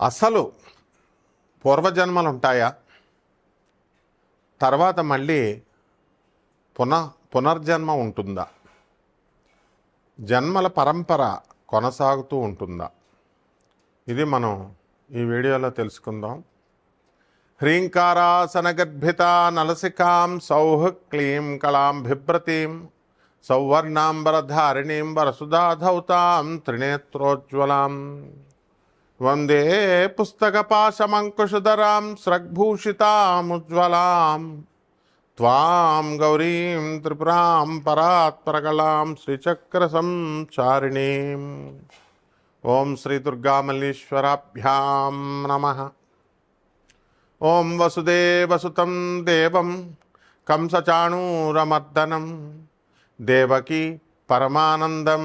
అసలు పూర్వజన్మలు ఉంటాయా తర్వాత మళ్ళీ పునః పునర్జన్మ ఉంటుందా? జన్మల పరంపర కొనసాగుతూ ఉంటుందా? ఇది మనం ఈ వీడియోలో తెలుసుకుందాం. హ్రీంకారాసనగర్భిత నలసికాం సౌహ క్లీం కళాం బిభ్రతీం సౌవర్ణాంబరధారిణీం వరసుధాధౌతాం త్రినేత్రోజ్వలాం. वंदे पुस्तकपाशमङ्कुशधरां स्रग्भूषितामुज्ज्वलां त्वां गौरीं त्रिपुरां परात्परकलां श्रीचक्रसंचारिणीम्। ॐ श्रीदुर्गामल्लीश्वराभ्यां नमः। ओं वसुदेवसुतं देवं कंसचाणूरमर्दनम देवकी परमानन्दं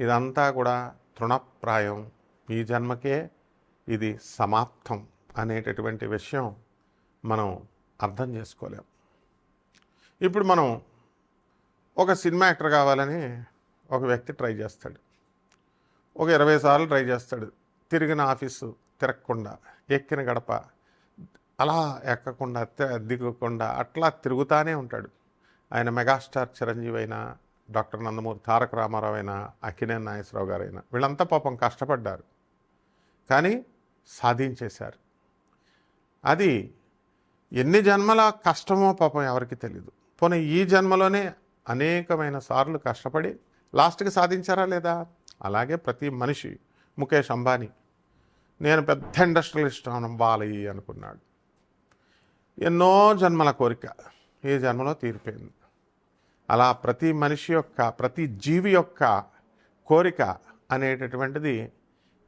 ఇదంతా కూడా తృణప్రాయం. ఈ జన్మకే ఇది సమాప్తం అనేటటువంటి విషయం మనం అర్థం చేసుకోలేం. ఇప్పుడు మనం ఒక సినిమా యాక్టర్ కావాలని ఒక వ్యక్తి ట్రై చేస్తాడు. ఒక ఇరవై సార్లు ట్రై చేస్తాడు. తిరిగిన ఆఫీసు తిరగకుండా ఎక్కిన గడప అలా ఎక్కకుండా దిగకుండా అట్లా తిరుగుతానే ఉంటాడు. ఆయన మెగాస్టార్ చిరంజీవి అయినా డాక్టర్ నందమూరి తారక రామారావు అయినా అక్కినేని నాగేశ్వరరావు గారైనా వీళ్ళంతా పాపం కష్టపడ్డారు. కానీ సాధించేశారు. అది ఎన్ని జన్మల కష్టమో పాపం ఎవరికి తెలియదు పోనీ ఈ జన్మలోనే అనేకమైన సార్లు కష్టపడి లాస్ట్కి సాధించారా లేదా? అలాగే ప్రతి మనిషి. ముఖేష్ అంబానీ నేను పెద్ద ఇండస్ట్రియలిస్ట్ అవ్వాలి అనుకున్నాడు. ఎన్నో జన్మల కోరిక. ఈ జన్మలో తీరిపోయింది. అలా ప్రతి మనిషి యొక్క ప్రతి జీవి యొక్క కోరిక అనేటటువంటిది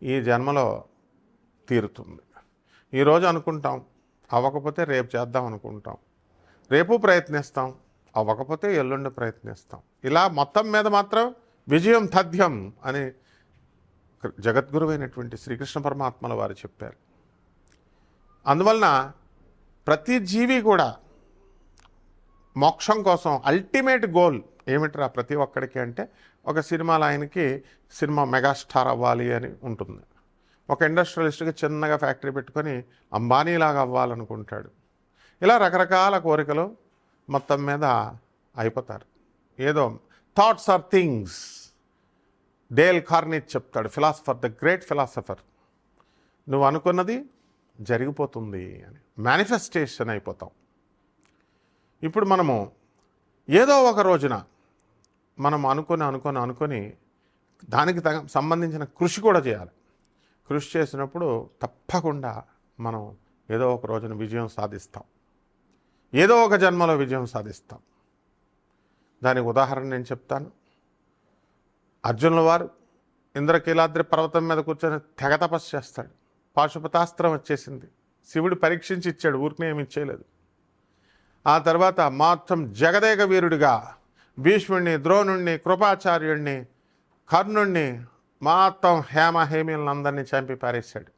ఈ జన్మలో తీరుతుంది. ఈరోజు అనుకుంటాం అవ్వకపోతే రేపు చేద్దాం అనుకుంటాం. రేపు ప్రయత్నిస్తాం అవ్వకపోతే ఎల్లుండి ప్రయత్నిస్తాం. ఇలా మొత్తం మీద మాత్రం విజయం తథ్యం అని జగద్గురువైనటువంటి శ్రీకృష్ణ పరమాత్మల వారు చెప్పారు. అందువలన ప్రతి జీవి కూడా మోక్షం కోసం అల్టిమేట్ గోల్ ఏమిట్రా ప్రతి ఒక్కడికి అంటే ఒక సినిమాలో ఆయనకి సినిమా మెగాస్టార్ అవ్వాలి అని ఉంటుంది. ఒక ఇండస్ట్రియలిస్ట్కి చిన్నగా ఫ్యాక్టరీ పెట్టుకొని అంబానీలాగా అవ్వాలనుకుంటాడు. ఇలా రకరకాల కోరికలు మొత్తం మీద అయిపోతారు. ఏదో thoughts are things. Dale Carnegie చెప్తాడు ఫిలాసఫర్ ద గ్రేట్ ఫిలాసఫర్ నువ్వు అనుకున్నది జరిగిపోతుంది అని. మేనిఫెస్టేషన్ అయిపోతాం. ఇప్పుడు మనము ఏదో ఒక రోజున మనం అనుకొని అనుకొని అనుకొని దానికి తగ సంబంధించిన కృషి కూడా చేయాలి. కృషి చేసినప్పుడు తప్పకుండా మనం ఏదో ఒక రోజున విజయం సాధిస్తాం. ఏదో ఒక జన్మలో విజయం సాధిస్తాం. దానికి ఉదాహరణ నేను చెప్తాను. అర్జునుల వారు ఇంద్రకీలాద్రి పర్వతం మీద కూర్చొని తెగ తపస్సు చేస్తాడు. పాశుపతాస్త్రం వచ్చేసింది. శివుడు పరీక్షించి ఇచ్చాడు. ఊరికనే ఏమి ఇచ్చేయలేదు ఆ తర్వాత మొత్తం జగదేక వీరుడిగా భీష్ముడిని ద్రోణుణ్ణి కృపాచార్యుణ్ణి కర్ణుణ్ణి మొత్తం హేమ హేమీలను చంపి పారేశాడు.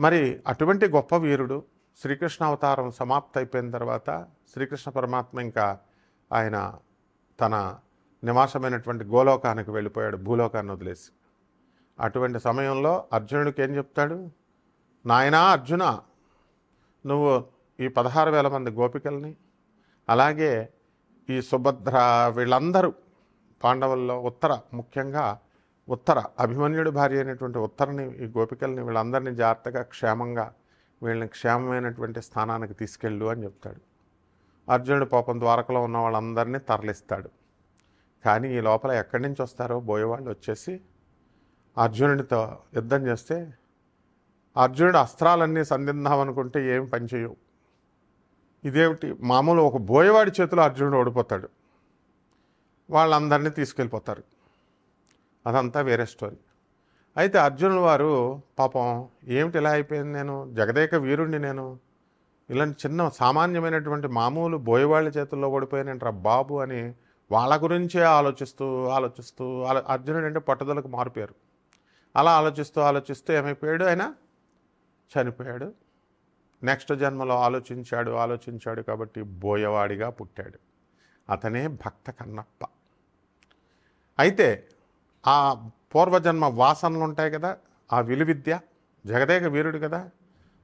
మరి అటువంటి గొప్ప వీరుడు శ్రీకృష్ణ అవతారం సమాప్త అయిపోయిన తర్వాత శ్రీకృష్ణ పరమాత్మ ఇంకా ఆయన తన నివాసమైనటువంటి గోలోకానికి వెళ్ళిపోయాడు భూలోకాన్ని వదిలేసి. అటువంటి సమయంలో అర్జునుడికి ఏం చెప్తాడు? నాయనా అర్జున నువ్వు ఈ పదహారు వేల మంది గోపికల్ని అలాగే ఈ సుభద్ర వీళ్ళందరూ పాండవుల్లో ఉత్తర ముఖ్యంగా ఉత్తర అభిమన్యుడి భార్య అయినటువంటి ఉత్తరని ఈ గోపికల్ని వీళ్ళందరినీ జాగ్రత్తగా క్షేమంగా వీళ్ళని క్షేమమైనటువంటి స్థానానికి తీసుకెళ్ళు అని చెప్తాడు. అర్జునుడు పాపం ద్వారకలో ఉన్న వాళ్ళందరినీ తరలిస్తాడు. కానీ ఈ లోపల ఎక్కడి నుంచి వస్తారో బోయేవాళ్ళు వచ్చేసి అర్జునుడితో యుద్ధం చేస్తే అర్జునుడు అస్త్రాలన్నీ సంధిద్దామనుకుంటే ఏం పనిచేయవు ఇదేమిటి? మామూలు ఒక బోయవాడి చేతిలో అర్జునుడు ఓడిపోతాడు. వాళ్ళందరినీ తీసుకెళ్ళిపోతారు. అదంతా వేరే స్టోరీ. అయితే అర్జునుడు వారు పాపం ఏమిటి ఇలా అయిపోయింది నేను? జగదేక వీరుణ్ణి నేను? ఇలాంటి చిన్న సామాన్యమైనటువంటి మామూలు బోయవాళ్ళ చేతుల్లో ఓడిపోయానంటారా బాబు అని వాళ్ళ గురించే ఆలోచిస్తూ ఆలోచిస్తూ అర్జునుడు అంటే పట్టుదలకు మారిపోయారు అలా ఆలోచిస్తూ ఆలోచిస్తూ ఏమైపోయాడు ఆయన? చనిపోయాడు. నెక్స్ట్ జన్మలో ఆలోచించాడు ఆలోచించాడు కాబట్టి బోయవాడిగా పుట్టాడు. అతనే భక్త కన్నప్ప. అయితే ఆ పూర్వజన్మ వాసనలు ఉంటాయి కదా ఆ విలువిద్య జగదేక వీరుడు కదా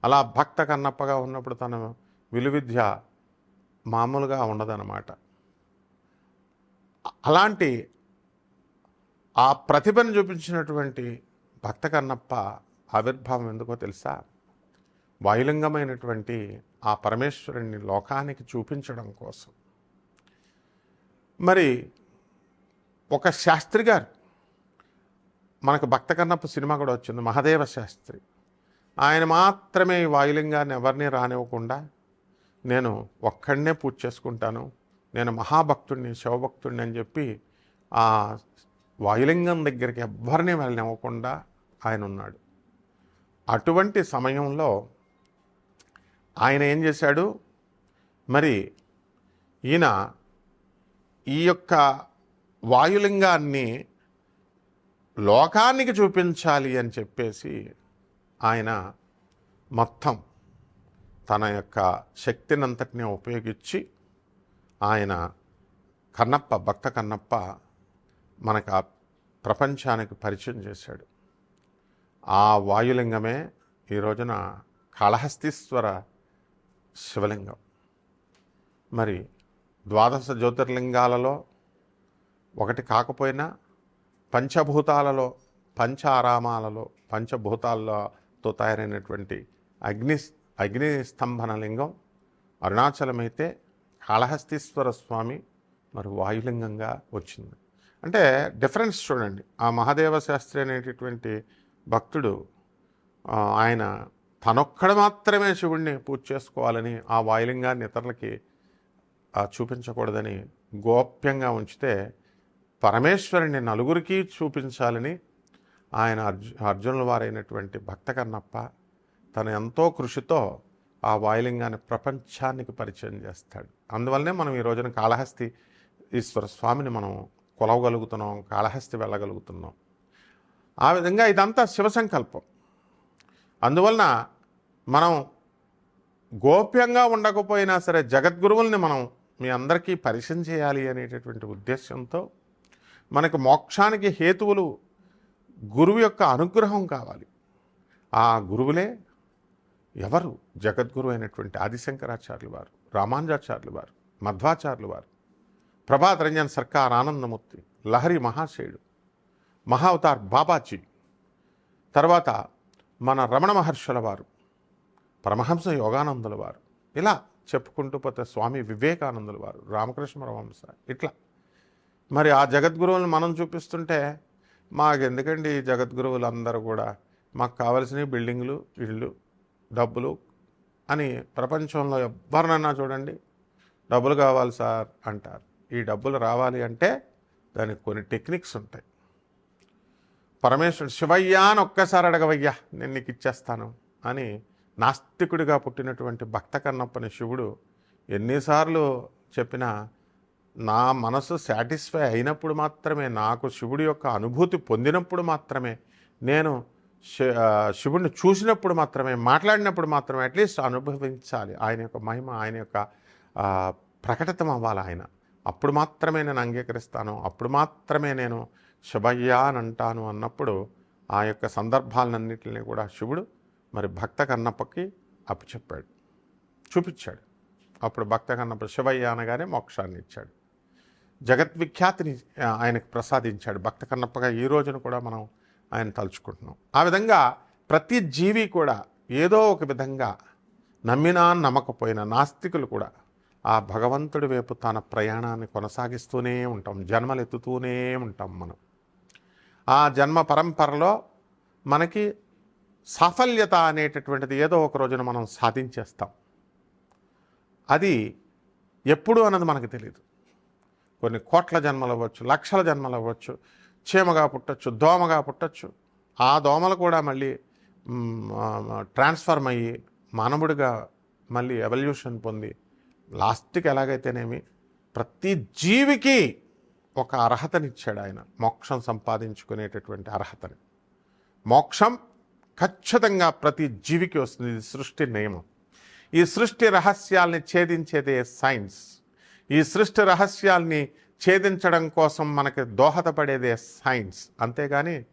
అలా భక్త కన్నప్పగా ఉన్నప్పుడు తన విలువిద్య మామూలుగా ఉండదన్నమాట. అలాంటి ఆ ప్రతిభను చూపించినటువంటి భక్త కన్నప్ప ఆవిర్భావం ఎందుకో తెలుసా? వాయులింగమైనటువంటి ఆ పరమేశ్వరుణ్ణి లోకానికి చూపించడం కోసం. మరి ఒక శాస్త్రి గారు మనకు భక్త కన్నప్ప సినిమా కూడా వచ్చింది మహదేవ శాస్త్రి. ఆయన మాత్రమే ఈ వాయులింగాన్ని ఎవరిని రానివ్వకుండా నేను ఒక్కడనే పూజ చేసుకుంటాను నేను మహాభక్తుడిని శివభక్తుడిని అని చెప్పి ఆ వాయులింగం దగ్గరికి ఎవ్వరిని వెళ్ళనివ్వకుండా ఆయన ఉన్నాడు. అటువంటి సమయంలో ఆయన ఏం చేశాడు? మరి ఈయన ఈ యొక్క వాయులింగాన్ని లోకానికి చూపించాలి అని చెప్పేసి ఆయన మొత్తం తన యొక్క శక్తినంతటిని ఉపయోగించి ఆయన కన్నప్ప భక్త కన్నప్ప మనకు ఆ ప్రపంచానికి పరిచయం చేశాడు. ఆ వాయులింగమే ఈ రోజున కాళహస్తీశ్వర శివలింగం. మరి ద్వాదశ జ్యోతిర్లింగాలలో ఒకటి కాకపోయినా పంచభూతాలలో పంచ ఆరామాలలో పంచభూతాలతో తయారైనటువంటి అగ్ని అగ్ని స్తంభన లింగం అరుణాచలమైతే కాళహస్తీశ్వర స్వామి మరి వాయులింగంగా వచ్చింది. అంటే డిఫరెన్స్ చూడండి. ఆ మహాదేవ శాస్త్రి అనేటటువంటి భక్తుడు ఆయన తనొక్కడ మాత్రమే శివుణ్ణి పూజ చేసుకోవాలని ఆ వాయులింగాన్ని ఇతరులకి చూపించకూడదని గోప్యంగా ఉంచితే పరమేశ్వరుని నలుగురికి చూపించాలని ఆయన అర్జు అర్జునుల వారైనటువంటి భక్త కన్నప్ప తన ఎంతో కృషితో ఆ వాయులింగాన్ని ప్రపంచానికి పరిచయం చేస్తాడు. అందువల్లనే మనం ఈ రోజున కాళహస్తి ఈశ్వర స్వామిని మనం కొలవగలుగుతున్నాం కాళహస్తి వెళ్ళగలుగుతున్నాం. ఆ విధంగా ఇదంతా శివ సంకల్పం. అందువలన మనం గోప్యంగా ఉండకపోయినా సరే జగద్గురువుల్ని మనం మీ అందరికీ పరిచయం చేయాలి అనేటటువంటి ఉద్దేశంతో మనకు మోక్షానికి హేతువులు గురువు యొక్క అనుగ్రహం కావాలి. ఆ గురువులే ఎవరు? జగద్గురు అయినటువంటి ఆదిశంకరాచార్యులు వారు రామానుజాచార్యులు వారు మధ్వాచార్యులు వారు ప్రభాత్ రంజన్ సర్కార్ ఆనందమూర్తి లహరి మహాశయుడు మహావతార్ బాబాజీ తర్వాత మన రమణ మహర్షుల వారు పరమహంస యోగానందుల వారు ఇలా చెప్పుకుంటూ పోతే స్వామి వివేకానందుల వారు రామకృష్ణ పరమహంస ఇట్లా. మరి ఆ జగద్గురువులను మనం చూపిస్తుంటే మాకెందుకండి ఈ జగద్గురువులు అందరూ కూడా? మాకు కావలసిన బిల్డింగ్లు ఇళ్ళు డబ్బులు అని ప్రపంచంలో ఎవరినన్నా చూడండి డబ్బులు కావాలి సార్ అంటారు. ఈ డబ్బులు రావాలి అంటే దానికి కొన్ని టెక్నిక్స్ ఉంటాయి. పరమేశ్వరుడు శివయ్యా అని ఒక్కసారి అడగవయ్యా నేను నీకు ఇచ్చేస్తాను అని నాస్తికుడిగా పుట్టినటువంటి భక్త కన్నప్పని శివుడు ఎన్నిసార్లు చెప్పినా నా మనసు సాటిస్ఫై అయినప్పుడు మాత్రమే నాకు శివుడి యొక్క అనుభూతి పొందినప్పుడు మాత్రమే నేను శి- శివుడిని చూసినప్పుడు మాత్రమే మాట్లాడినప్పుడు మాత్రమే అట్లీస్ట్ అనుభవించాలి. ఆయన యొక్క మహిమ ఆయన యొక్క ప్రకటితం అవ్వాలి ఆయన. అప్పుడు మాత్రమే నేను అంగీకరిస్తాను. అప్పుడు మాత్రమే నేను శుభయ్యా అని అంటాను అన్నప్పుడు ఆ యొక్క సందర్భాలన్నింటినీ కూడా శివుడు మరి భక్త కన్నప్పకి అప్పచెప్పాడు. చూపించాడు. అప్పుడు భక్త కన్నప్ప శివయ్య అనగానే మోక్షాన్ని ఇచ్చాడు. జగద్విఖ్యాతిని ఆయనకు ప్రసాదించాడు. భక్త కన్నప్పగా ఈ రోజున కూడా మనం ఆయన తలుచుకుంటున్నాం. ఆ విధంగా ప్రతి జీవి కూడా ఏదో ఒక విధంగా నమ్మినా నమ్మకపోయినా నాస్తికులు కూడా ఆ భగవంతుడి వైపు తన ప్రయాణాన్ని కొనసాగిస్తూనే ఉంటాం. జన్మలు ఎత్తుతూనే ఉంటాం మనం. ఆ జన్మ పరంపరలో మనకి సాఫల్యత అనేటటువంటిది ఏదో ఒక రోజున మనం సాధించేస్తాం. అది ఎప్పుడు అన్నది మనకు తెలియదు కొన్ని కోట్ల జన్మలు అవ్వచ్చు లక్షల జన్మలు అవ్వచ్చు చీమగా పుట్టచ్చు దోమగా పుట్టచ్చు. ఆ దోమలు కూడా మళ్ళీ ట్రాన్స్ఫర్మ్ అయ్యి మానవుడిగా మళ్ళీ ఎవల్యూషన్ పొంది లాస్ట్కి ఎలాగైతేనేమి ప్రతి జీవికి ఒక అర్హతనిచ్చాడు ఆయన. మోక్షం సంపాదించుకునేటటువంటి అర్హతని. మోక్షం ఖచ్చితంగా ప్రతి జీవికి వస్తుంది. ఇది సృష్టి నియమం. ఈ సృష్టి రహస్యాల్ని ఛేదించేదే సైన్స్. ఈ సృష్టి రహస్యాల్ని ఛేదించడం కోసం మనకి దోహదపడేదే సైన్స్. అంతేగాని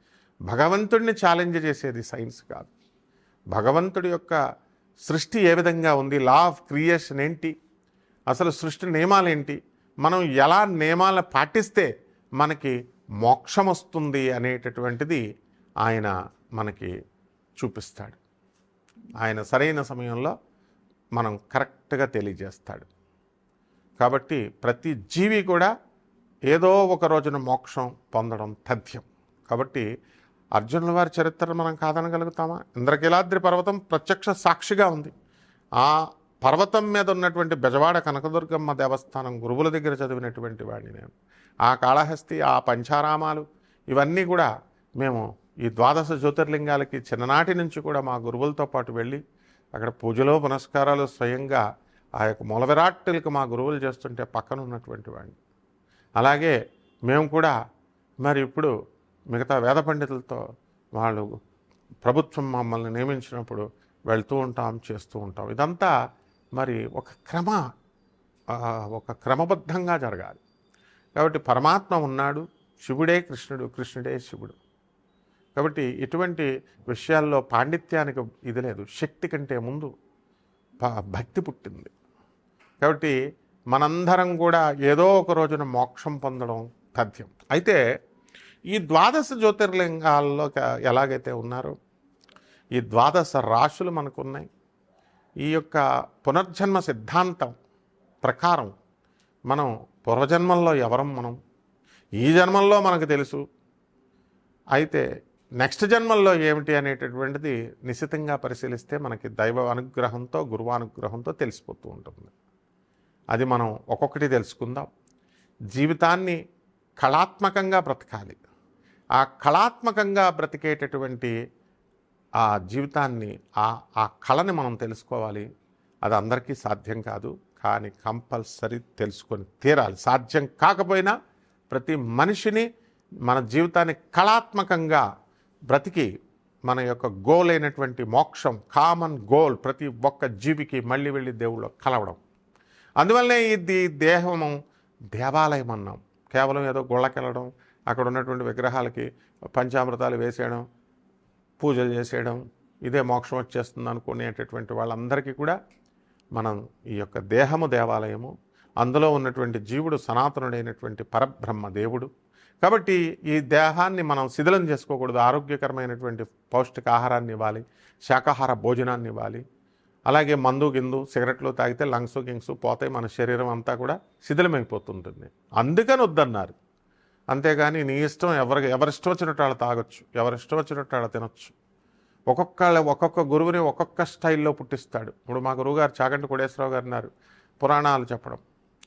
భగవంతుడిని ఛాలెంజ్ చేసేది సైన్స్ కాదు. భగవంతుడి యొక్క సృష్టి ఏ విధంగా ఉంది? లా ఆఫ్ క్రియేషన్ ఏంటి? అసలు సృష్టి నియమాలు ఏంటి మనం ఎలా నియమాలను పాటిస్తే మనకి మోక్షం వస్తుంది అనేటటువంటిది ఆయన మనకి చూపిస్తాడు. ఆయన సరైన సమయంలో మనం కరెక్ట్గా తెలియజేస్తాడు. కాబట్టి ప్రతి జీవి కూడా ఏదో ఒక రోజున మోక్షం పొందడం తథ్యం. కాబట్టి అర్జునుల వారి చరిత్రను మనం కాదనగలుగుతామా? ఇంద్రకీలాద్రి పర్వతం ప్రత్యక్ష సాక్షిగా ఉంది. ఆ పర్వతం మీద ఉన్నటువంటి బెజవాడ కనకదుర్గమ్మ దేవస్థానం గురువుల దగ్గర చదివినటువంటి వాడిని నేను. ఆ కాళహస్తి ఆ పంచారామాలు ఇవన్నీ కూడా మేము ఈ ద్వాదశ జ్యోతిర్లింగాలకి చిన్ననాటి నుంచి కూడా మా గురువులతో పాటు వెళ్ళి అక్కడ పూజలో పునస్కారాలు స్వయంగా ఆ యొక్క మూల విరాట్టులకు మా గురువులు చేస్తుంటే పక్కన ఉన్నటువంటి వాడిని. అలాగే మేము కూడా మరి ఇప్పుడు మిగతా వేద పండితులతో వాళ్ళు ప్రభుత్వం మమ్మల్ని నియమించినప్పుడు వెళ్తూ ఉంటాం చేస్తూ ఉంటాం. ఇదంతా మరి ఒక క్రమ ఒక క్రమబద్ధంగా జరగాలి. కాబట్టి పరమాత్మ ఉన్నాడు శివుడే కృష్ణుడు కృష్ణుడే శివుడు. కాబట్టి ఇటువంటి విషయాల్లో పాండిత్యానికి ఇది లేదు శక్తి కంటే ముందు భక్తి పుట్టింది. కాబట్టి మనందరం కూడా ఏదో ఒక రోజున మోక్షం పొందడం తథ్యం. అయితే ఈ ద్వాదశ జ్యోతిర్లింగాల్లో ఎలాగైతే ఉన్నారో ఈ ద్వాదశ రాశులు మనకున్నాయి ఈ యొక్క పునర్జన్మ సిద్ధాంతం ప్రకారం మనం పూర్వజన్మల్లో ఎవరం మనం? ఈ జన్మల్లో మనకు తెలుసు. అయితే నెక్స్ట్ జన్మల్లో ఏమిటి అనేటటువంటిది నిశ్చితంగా పరిశీలిస్తే మనకి దైవ అనుగ్రహంతో గురువానుగ్రహంతో తెలిసిపోతూ ఉంటుంది. అది మనం ఒక్కొక్కటి తెలుసుకుందాం. జీవితాన్ని కళాత్మకంగా బ్రతకాలి. ఆ కళాత్మకంగా బ్రతికేటటువంటి ఆ జీవితాన్ని ఆ ఆ కళని మనం తెలుసుకోవాలి. అది అందరికీ సాధ్యం కాదు. కానీ కంపల్సరీ తెలుసుకొని తీరాలి. సాధ్యం కాకపోయినా ప్రతి మనిషిని మన జీవితాన్ని కళాత్మకంగా బ్రతికి మన యొక్క గోల్ అయినటువంటి మోక్షం కామన్ గోల్ ప్రతి ఒక్క జీవికి మళ్ళీ వెళ్ళి దేవుళ్ళు కలవడం. అందువల్లనే ఇది దేహము దేవాలయం అన్నాం. కేవలం ఏదో గుళ్ళకెళ్ళడం అక్కడ ఉన్నటువంటి విగ్రహాలకి పంచామృతాలు వేసేయడం పూజలు చేసేయడం ఇదే మోక్షం వచ్చేస్తుంది అనుకునేటటువంటి వాళ్ళందరికీ కూడా మనం ఈ యొక్క దేహము దేవాలయము అందులో ఉన్నటువంటి జీవుడు సనాతనుడైనటువంటి పరబ్రహ్మ దేవుడు. కాబట్టి ఈ దేహాన్ని మనం శిథిలం చేసుకోకూడదు ఆరోగ్యకరమైనటువంటి పౌష్టిక ఆహారాన్ని ఇవ్వాలి శాకాహార భోజనాన్ని ఇవ్వాలి. అలాగే మందు గిందు సిగరెట్లు తాగితే లంగ్స్ గింగ్స్ పోతాయి మన శరీరం అంతా కూడా శిథిలమైపోతుంటుంది. అందుకని వద్దన్నారు. అంతేగాని నీ ఇష్టం ఎవరికి ఎవరిష్టం వచ్చినట్టు వాళ్ళు తాగొచ్చు ఎవరిష్టం వచ్చినట్టు వాళ్ళు తినొచ్చు. ఒక్కొక్క ఒక్కొక్క గురువుని ఒక్కొక్క స్టైల్లో పుట్టిస్తాడు. ఇప్పుడు మా గురువుగారు చాగంటి కోడేశ్వరరావు గారు ఉన్నారు పురాణాలు చెప్పడం.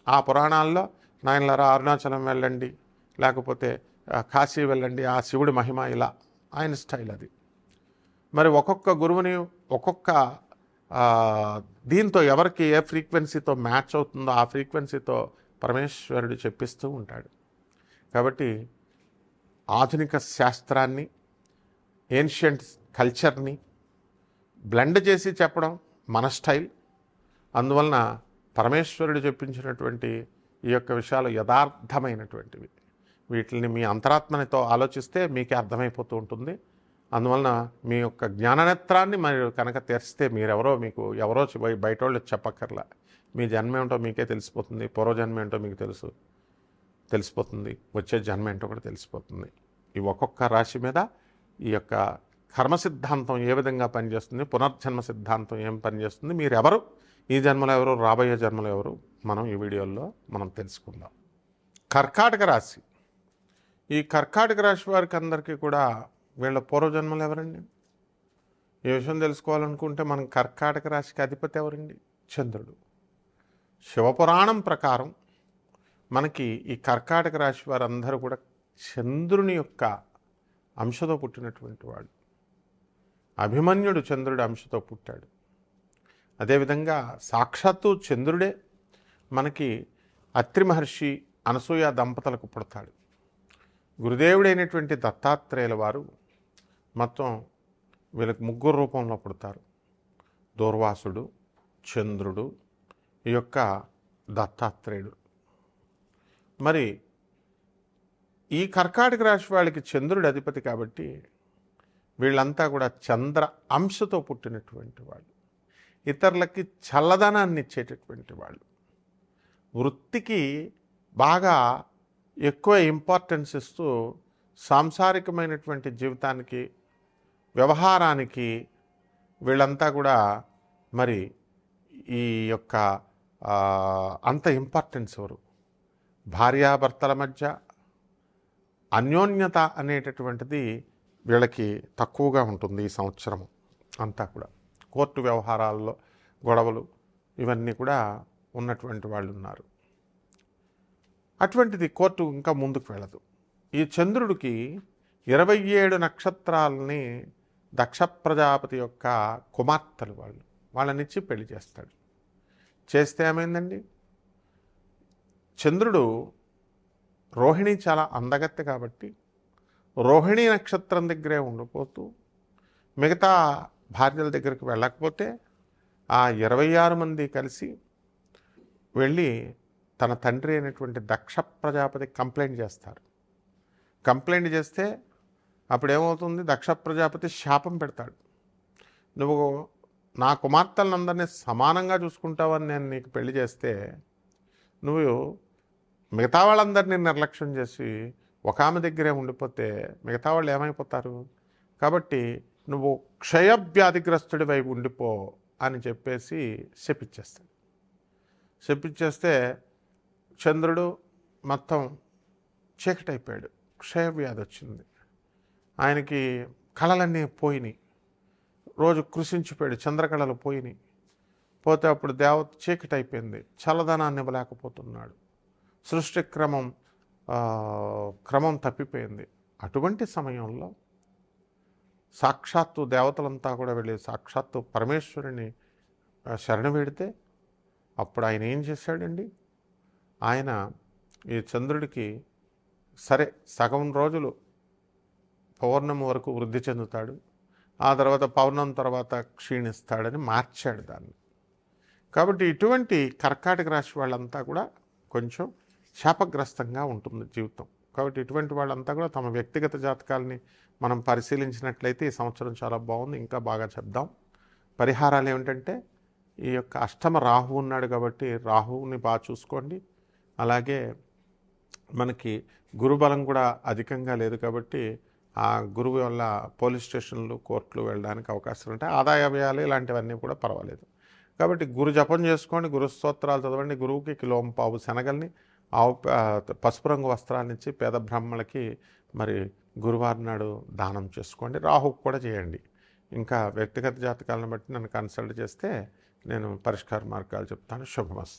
ఆ పురాణాల్లో నాయనలారా అరుణాచలం వెళ్ళండి లేకపోతే కాశీ వెళ్ళండి ఆ శివుడి మహిమ ఇలా ఆయన స్టైల్ అది. మరి ఒక్కొక్క గురువుని ఒక్కొక్క దీంతో ఎవరికి ఏ ఫ్రీక్వెన్సీతో మ్యాచ్ అవుతుందో ఆ ఫ్రీక్వెన్సీతో పరమేశ్వరుడు చెప్పిస్తూ ఉంటాడు. కాబట్టి ఆధునిక శాస్త్రాన్ని ఏన్షియంట్ కల్చర్ని బ్లెండ్ చేసి చెప్పడం మన స్టైల్ అందువలన పరమేశ్వరుడు చెప్పించినటువంటి ఈ యొక్క విషయాలు యథార్థమైనటువంటివి. వీటిని మీ అంతరాత్మనితో ఆలోచిస్తే మీకే అర్థమైపోతూ ఉంటుంది. అందువలన మీ యొక్క జ్ఞాననేత్రాన్ని మీరు కనుక తెరిస్తే మీరెవరో మీకు ఎవరో బయట వాళ్ళు చెప్పక్కర్లా. మీ జన్మ ఏమిటో మీకే తెలిసిపోతుంది పూర్వజన్మ ఏంటో మీకు తెలుసు. తెలిసిపోతుంది. వచ్చే జన్మ ఏంటో కూడా తెలిసిపోతుంది. ఈ ఒక్కొక్క రాశి మీద ఈ యొక్క కర్మ సిద్ధాంతం ఏ విధంగా పనిచేస్తుంది పునర్జన్మ సిద్ధాంతం ఏం పనిచేస్తుంది మీరు ఎవరు ఈ జన్మలో ఎవరు రాబోయే జన్మలో ఎవరు మనం ఈ వీడియోలో మనం తెలుసుకుందాం. కర్కాటక రాశి. ఈ కర్కాటక రాశి వారికి అందరికీ కూడా వీళ్ళ పూర్వజన్మలు ఎవరండి? ఈ విషయం తెలుసుకోవాలనుకుంటే మనం కర్కాటక రాశికి అధిపతి ఎవరండి? చంద్రుడు. శివపురాణం ప్రకారం మనకి ఈ కర్కాటక రాశి వారందరూ కూడా చంద్రుని యొక్క అంశతో పుట్టినటువంటి వాడు అభిమన్యుడు చంద్రుడి అంశతో పుట్టాడు. అదేవిధంగా సాక్షాత్తు చంద్రుడే మనకి అత్రి మహర్షి అనసూయ దంపతులకు పుడతాడు. గురుదేవుడైనటువంటి దత్తాత్రేయుల వారు మొత్తం వీళ్ళకి ముగ్గురు రూపంలో పుడతారు. దూర్వాసుడు చంద్రుడు ఈ యొక్క దత్తాత్రేయుడు. మరి ఈ కర్కాటక రాశి వాళ్ళకి చంద్రుడి అధిపతి కాబట్టి వీళ్ళంతా కూడా చంద్ర అంశతో పుట్టినటువంటి వాళ్ళు. ఇతరులకి చల్లదనాన్ని ఇచ్చేటటువంటి వాళ్ళు. వృత్తికి బాగా ఎక్కువ ఇంపార్టెన్స్ ఇస్తూ సాంసారికమైనటువంటి జీవితానికి వ్యవహారానికి వీళ్ళంతా కూడా మరి ఈ యొక్క అంత ఇంపార్టెన్స్ ఎవరు? భార్యాభర్తల మధ్య అన్యోన్యత అనేటటువంటిది వీళ్ళకి తక్కువగా ఉంటుంది ఈ సంవత్సరం అంతా కూడా. కోర్టు వ్యవహారాల్లో గొడవలు ఇవన్నీ కూడా ఉన్నటువంటి వాళ్ళు ఉన్నారు. అటువంటిది కోర్టు ఇంకా ముందుకు వెళ్ళదు. ఈ చంద్రుడికి ఇరవై ఏడు నక్షత్రాలని దక్ష ప్రజాపతి యొక్క కుమార్తెలు వాళ్ళు. వాళ్ళనిచ్చి పెళ్ళి చేస్తాడు. చేస్తే ఏమైందండి? చంద్రుడు రోహిణి చాలా అందగత్తె కాబట్టి రోహిణి నక్షత్రం దగ్గరే ఉండిపోతూ మిగతా భార్యల దగ్గరికి వెళ్ళకపోతే ఆ ఇరవై ఆరు మంది కలిసి వెళ్ళి తన తండ్రి అయినటువంటి దక్ష ప్రజాపతి కంప్లైంట్ చేస్తారు. కంప్లైంట్ చేస్తే అప్పుడు ఏమవుతుంది దక్ష ప్రజాపతి శాపం పెడతాడు. నువ్వు నా కుమార్తెలందరినీ సమానంగా చూసుకుంటావని నేను నీకు పెళ్ళి చేస్తే నువ్వు మిగతా వాళ్ళందరినీ నిర్లక్ష్యం చేసి ఒక ఆమె దగ్గరే ఉండిపోతే మిగతా వాళ్ళు ఏమైపోతారు? కాబట్టి నువ్వు క్షయవ్యాధిగ్రస్తుడి వైపు ఉండిపో అని చెప్పేసి శపిచ్చేస్తాడు శపిచ్చేస్తే చంద్రుడు మొత్తం చీకటైపోయాడు. క్షయవ్యాధి వచ్చింది. ఆయనకి కళలన్నీ పోయినాయి. రోజు కృషించిపోయాడు చంద్రకళలు పోయినాయి. పోతే అప్పుడు దేవత చీకటైపోయింది. చల్లదనాన్ని ఇవ్వలేకపోతున్నాడు. సృష్టి క్రమం క్రమం తప్పిపోయింది. అటువంటి సమయంలో సాక్షాత్తు దేవతలంతా కూడా వెళ్ళి సాక్షాత్తు పరమేశ్వరుని శరణ వేడితే అప్పుడు ఆయన ఏం చేశాడండి? ఆయన ఈ చంద్రుడికి సరే సగం రోజులు పౌర్ణమి వరకు వృద్ధి చెందుతాడు. ఆ తర్వాత పౌర్ణం తర్వాత క్షీణిస్తాడని మార్చాడు దాన్ని. కాబట్టి ఇటువంటి కర్కాటక రాశి వాళ్ళంతా కూడా కొంచెం శాపగ్రస్తంగా ఉంటుంది జీవితం. కాబట్టి ఇటువంటి వాళ్ళంతా కూడా తమ వ్యక్తిగత జాతకాలని మనం పరిశీలించినట్లయితే ఈ సంవత్సరం చాలా బాగుంది. ఇంకా బాగా చెప్దాం. పరిహారాలు ఏమిటంటే ఈ యొక్క అష్టమ రాహు ఉన్నాడు కాబట్టి రాహువుని బాగా చూసుకోండి. అలాగే మనకి గురుబలం కూడా అధికంగా లేదు కాబట్టి ఆ గురువు వల్ల పోలీస్ స్టేషన్లు కోర్టులు వెళ్ళడానికి అవకాశాలు ఉంటాయి. ఆదాయ వ్యయాలు ఇలాంటివన్నీ కూడా పర్వాలేదు. కాబట్టి గురు జపం చేసుకోండి గురు స్తోత్రాలు చదవండి. గురువుకి కిలోం పావు శనగల్ని ఆవు పసుపు రంగు వస్త్రాన్ని ఇచ్చి పేద బ్రాహ్మణులకి మరి గురువారం నాడు దానం చేసుకోండి. రాహుకు కూడా చేయండి. ఇంకా వ్యక్తిగత జాతకాలను బట్టి నన్ను కన్సల్ట్ చేస్తే నేను పరిష్కార మార్గాలు చెప్తాను. శుభమస్తు.